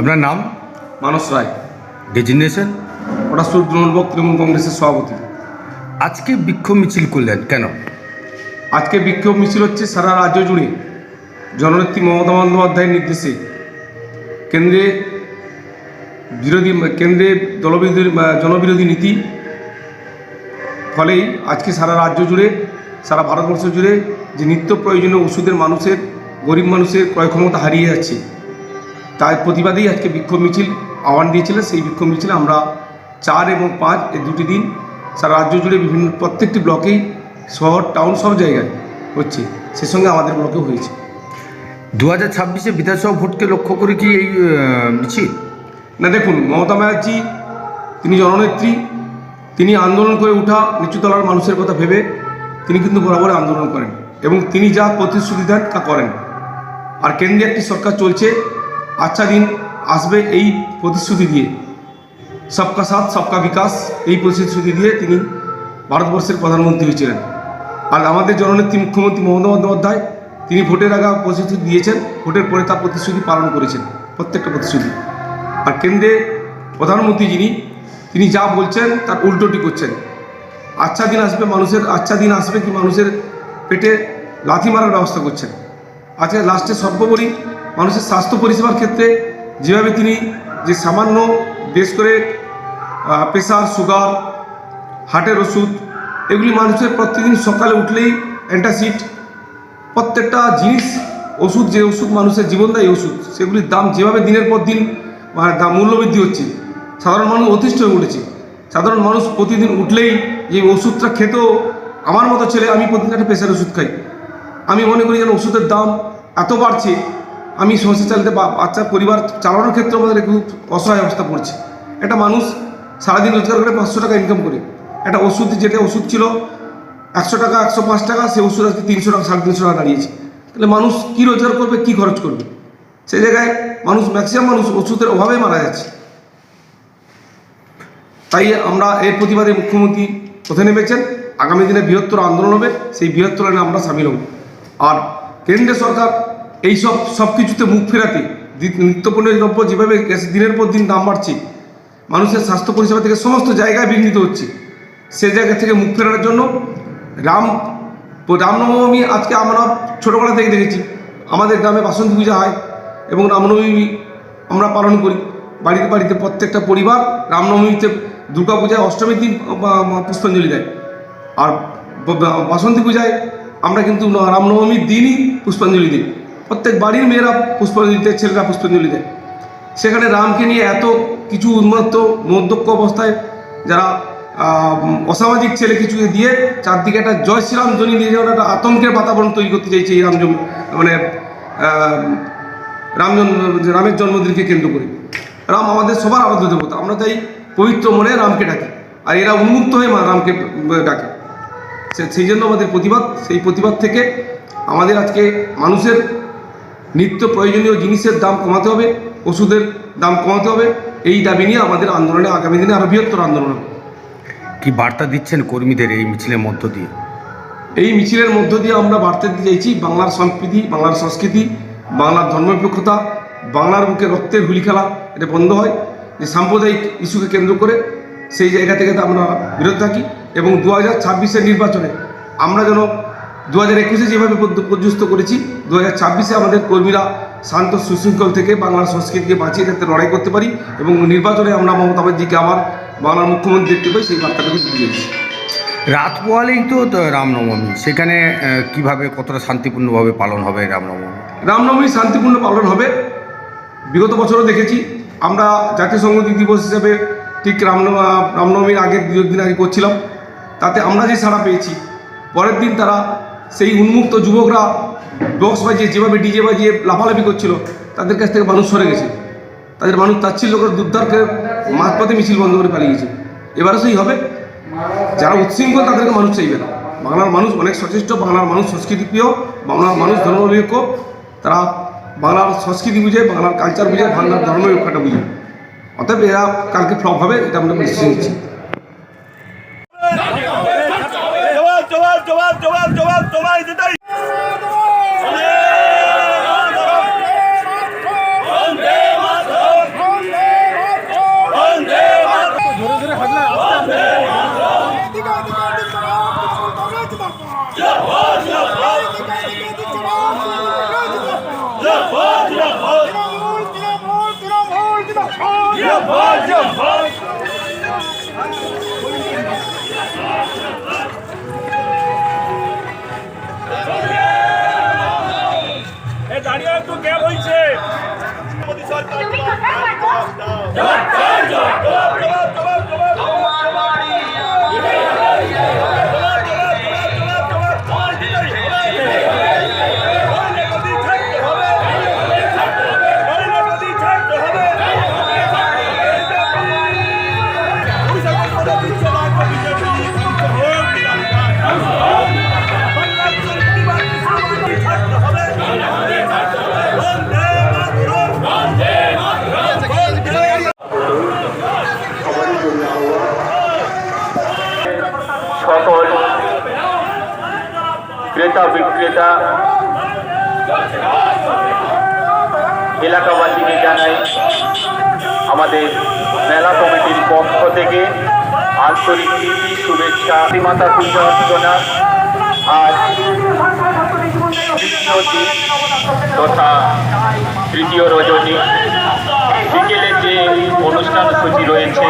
আপনার নাম? মানস রায়। ডেজিগনেশন? ওটা সুদৃঢ় তৃণমূল কংগ্রেসের সভাপতি। আজকে বিক্ষোভ মিছিল করলেন কেন? আজকে বিক্ষোভ মিছিল হচ্ছে সারা রাজ্য জুড়ে জননেত্রী মমতা বন্দ্যোপাধ্যায়ের নির্দেশে। কেন্দ্রে বিরোধী কেন্দ্রে দলবিরোধী জনবিরোধী নীতি। ফলেই আজকে সারা রাজ্য জুড়ে সারা ভারতবর্ষ জুড়ে যে নিত্য প্রয়োজনীয় ওষুধের মানুষের গরিব মানুষের ক্রয় ক্ষমতা হারিয়ে যাচ্ছে। তার প্রতিবাদেই আজকে বিক্ষোভ মিছিল আহ্বান দিয়েছিলেন। সেই বিক্ষোভ মিছিলে আমরা চার এবং পাঁচ এই দুটি দিন সারা রাজ্য জুড়ে বিভিন্ন প্রত্যেকটি ব্লকেই শহর টাউন সব জায়গায় হচ্ছে। সে সঙ্গে আমাদের ব্লকেও হয়েছে। দু হাজার ছাব্বিশে বিধানসভা ভোটকে লক্ষ্য করে কি এই মিছিল? না দেখুন মমতা ব্যানার্জি তিনি জননেত্রী তিনি আন্দোলন করে উঠা নিচুতলার মানুষের কথা ভেবে তিনি কিন্তু বরাবর আন্দোলন করেন এবং তিনি যা প্রতিশ্রুতি দেন তা করেন। আর কেন্দ্রে একটি সরকার চলছে আচ্ছা দিন, আসবে এই প্রতিশ্রুতি দিয়ে। সবকা সাথ, সবকা বিকাশ, এই প্রতিশ্রুতি দিয়ে তিনি ভারতবর্ষের প্রধানমন্ত্রী হয়েছিলেন। আর আমাদের জননেত্রী মুখ্যমন্ত্রী মমতা বন্দ্যোপাধ্যায়, তিনি ভোটের আগে প্রতিশ্রুতি দিয়েছেন, ভোটের পরে তার প্রতিশ্রুতি পালন করেছেন, প্রত্যেকটা প্রতিশ্রুতি। আর কেন্দ্রে প্রধানমন্ত্রী যিনি, তিনি যা বলছেন তার উল্টোটি করছেন। আচ্ছা দিন আসবে মানুষের আচ্ছা দিন আসবে কি মানুষের পেটে লাথি মারার ব্যবস্থা করছেন। আজকে লাস্টে সর্বোপরি মানুষের স্বাস্থ্য পরিষেবার ক্ষেত্রে যেভাবে তিনি যে সামান্য বেশ করে প্রেশার সুগার, হার্টের ওষুধ, এগুলি মানুষের প্রত্যেকদিন সকালে উঠলেই অ্যান্টাসিড প্রত্যেকটা জিনিস, ওষুধ, যে ওষুধ মানুষের জীবনদায়ী ওষুধ, সেগুলির দাম যেভাবে দিনের পর দিন মানে দাম মূল্যবৃদ্ধি হচ্ছে, সাধারণ মানুষ অতিষ্ঠ হয়ে উঠেছে, সাধারণ মানুষ প্রতিদিন উঠলেই যে ওষুধটা খেতেও, আমার মতো ছেলে আমি প্রতিদিন একটা প্রেশার ওষুধ খাই, আমি মনে করি যেন ওষুধের দাম এত বাড়ছে আমি সংসার চালাতে বা বাচ্চার পরিবার চালানোর ক্ষেত্রে আমাদের খুব অসহায় অবস্থা পড়ছে। একটা মানুষ সারাদিন রোজগার করে পাঁচশো টাকা ইনকাম করে। একটা ওষুধ যেটা ওষুধ ছিল একশো টাকা, একশো পাঁচ টাকা সে ওষুধ আজকে তিনশো টাকা, সাড়ে তিনশো টাকা দাঁড়িয়েছে। তাহলে মানুষ কী রোজগার করবে, কী খরচ করবে? সে জায়গায় মানুষ ম্যাক্সিমাম মানুষ ওষুধের অভাবে মারা যাচ্ছে। তাই আমরা এর প্রতিবাদে মুখ্যমন্ত্রী পথে নেমেছেন। আগামী দিনে বৃহত্তর আন্দোলন হবে, সেই বৃহত্তর আমরা সামিল হব। আর কেন্দ্রীয় সরকার এই সব কিছুতে মুখ ফেরাতে নিত্যপণ্য দ্রব্য যেভাবে দিনের পর দিন দাম বাড়ছে, মানুষের স্বাস্থ্য পরিষেবা থেকে সমস্ত জায়গায় বিঘ্নিত হচ্ছে। সে জায়গা থেকে মুখ ফেরানোর জন্য রাম, রামনবমী আজকে আমরা ছোটোবেলা থেকে দেখেছি। আমাদের গ্রামে বাসন্তী পূজা হয় এবং রামনবমী আমরা পালন করি। বাড়িতে বাড়িতে প্রত্যেকটা পরিবার রামনবমীতে দুর্গা পূজায় অষ্টমীর দিন পুষ্পাঞ্জলি দেয়। আর বাসন্তী পূজায় আমরা কিন্তু রামনবমীর দিনই পুষ্পাঞ্জলি দিই। প্রত্যেক বাড়ির মেয়েরা পুষ্পাঞ্জলি দেয় ছেলেরা পুষ্পাঞ্জলি দেয়। সেখানে রামকে নিয়ে এত কিছু উন্মত্ত, মধ্যক্ষ অবস্থায় যারা অসামাজিক ছেলে কিছু দিয়ে চারদিকে একটা জয় শ্রীরাম ধ্বনি দিয়ে যেমন একটা আতঙ্কের বাতাবরণ তৈরি করতে চাইছে এই রাম জন্ম মানে রাম রামের জন্মদিনকে কেন্দ্র করে। রাম আমাদের সবার আরাধ্য দেবতা। আমরা তাই পবিত্র মনে রামকে ডাকি। আর এরা উন্মুক্ত হয়ে মা, রামকে ডাকে। সেই জন্য আমাদের প্রতিবাদ, সেই প্রতিবাদ থেকে আমাদের আজকে মানুষের নিত্য প্রয়োজনীয় জিনিসের দাম কমাতে হবে ওষুধের দাম কমাতে হবে এই দাবি নিয়ে আমাদের আন্দোলনে আগামী দিনে আরও বৃহত্তর আন্দোলন কি বার্তা দিচ্ছেন কর্মীদের এই মিছিলের মধ্য দিয়ে? এই মিছিলের মধ্য দিয়ে আমরা বার্তা দিতে চাইছি বাংলার সংস্কৃতি বাংলার সংস্কৃতি বাংলার ধর্মনিরপেক্ষতা বাংলার বুকে রক্তের হুলি খেলা এটা বন্ধ হয়। যে সাম্প্রদায়িক ইস্যুকে কেন্দ্র করে সেই জায়গা থেকে আমরা বিরত থাকি এবং দু হাজার ছাব্বিশের নির্বাচনে আমরা যেন দু হাজার একুশে যেভাবে পর্যস্ত করেছি দু হাজার ছাব্বিশে আমাদের কর্মীরা শান্ত সুশৃঙ্খল থেকে বাংলার সংস্কৃতিকে বাঁচিয়ে যাতে লড়াই করতে পারি এবং নির্বাচনে আমরা মমতা ব্যানার্জিকে আবার বাংলার মুখ্যমন্ত্রী দেখতে পাই সেই বার্তাটাকে চাইছি। রাত পোয়ালেই তো রামনবমী। সেখানে কীভাবে কতটা শান্তিপূর্ণভাবে পালন হবে রামনবমী? রামনবমী শান্তিপূর্ণ পালন হবে। বিগত বছরও দেখেছি আমরা জাতীয় সংহতি দিবস হিসেবে ঠিক রাম রামনবমীর আগে দু দিন আগে করছিলাম। তাতে আমরা যে সাড়া পেয়েছি পরের দিন তারা সেই উন্মুক্ত যুবকরা বক্স বাজিয়ে, যেভাবে ডিজে বাজিয়ে লাফালাফি করছিল, তাদের কাছ থেকে মানুষ সরে গেছে। তাদের মানুষ তাচ্ছিল্য করে দুর্ধারকে মাঝপথে মিছিল বন্ধ করে পালিয়ে গেছে। এবারও সেই হবে। যারা উচ্ছৃঙ্খল তাদেরকে মানুষ চাইবে না। বাংলার মানুষ অনেক সচেষ্ট, বাংলার মানুষ সংস্কৃতি সংস্কৃতিপ্রিয় বাংলার মানুষ ধর্মনিরপেক্ষ। তারা বাংলার সংস্কৃতি বুঝে, বাংলার কালচার বুঝে, বাংলার ধর্মনিরপেক্ষটা বুঝে। অতএব এরা কালকে ফ্লপ হবে, এটা আমরা নিশ্চিত জেতাই জেতাই Yeah, yeah, yeah. কিন্তু গেল হয়েছে মোদী সরকার মাতরম বিক্রেতা, এলাকাবাসীকে জানাই আমাদের মেলা কমিটির পক্ষ থেকে আন্তরিক শুভেচ্ছা শ্রীমাতা পূজা অর্চনা দিন তথা তৃতীয় রজনী। বিকেলে যে অনুষ্ঠান সূচি রয়েছে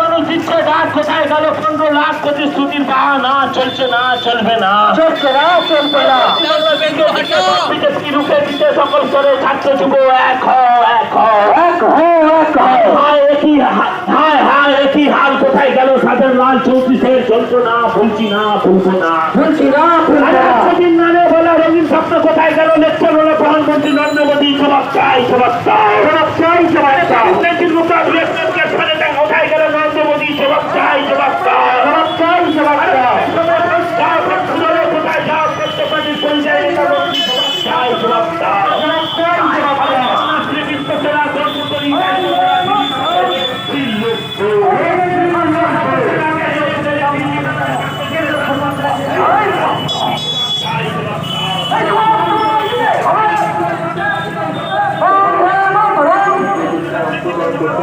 মানুষ দিচ্ছে ডাক কোথায় গেল পনেরো লাখ প্রতিশ্রুতির বাহানা চলছে না চলবে না চলছে না। চলবে না বিজেপি রুখে দিতে সকল করে ছাত্র যুব এক হও এক হও এক হও এক হও হায় একই হায় হায় একই হাল কোথায় গেল সাধারণ লাল চৌত্রিশের যন্ত্রণা ভুলছি না। ভুলবো না ভুলছি না রঙিন স্বপ্ন কোথায় গেল? নেত্র হলো প্রধানমন্ত্রী নরেন্দ্র মোদী সবাব চাই সবাব চাই। সবাব চাই সবাব চাই। কোথায় গেল নরেন্দ্র মোদী সবাব চাই সবাব চাই সবাব চাই কোথায় যাও সত্যপাতি পরিচয় নেতা মন্ত্রী সবাব চাই সবাব চাই সবাব চাই সবাব চাই শ্রীকৃষ্ণ সেনা ধর্মতরী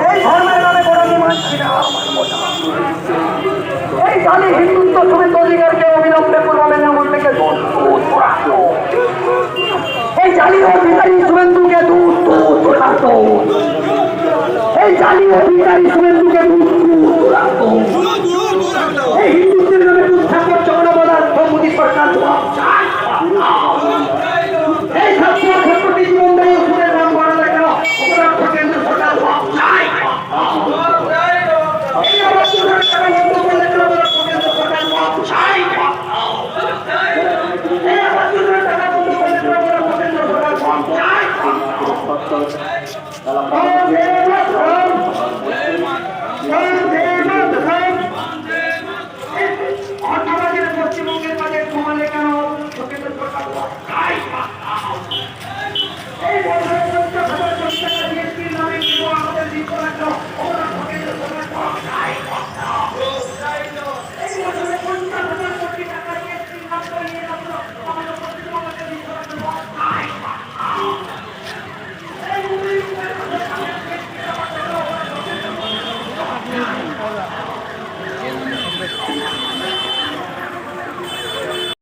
এই ধর্মের নামে গোড়ামি মানছি না এই জালি হিন্দুত্ব সমেত অধিকারকে অবিলম্বে পূর্ব মেদিনীপুর থেকে দূর দূর সরাতো এই জালি অধিকারী শুভেন্দুকে দূর দূর সরাতো এই জালি অধিকারী শুভেন্দুকে দূর দূর সরাতো এই হিন্দুত্বের নামে চক্রবর্তী মোদী সরকার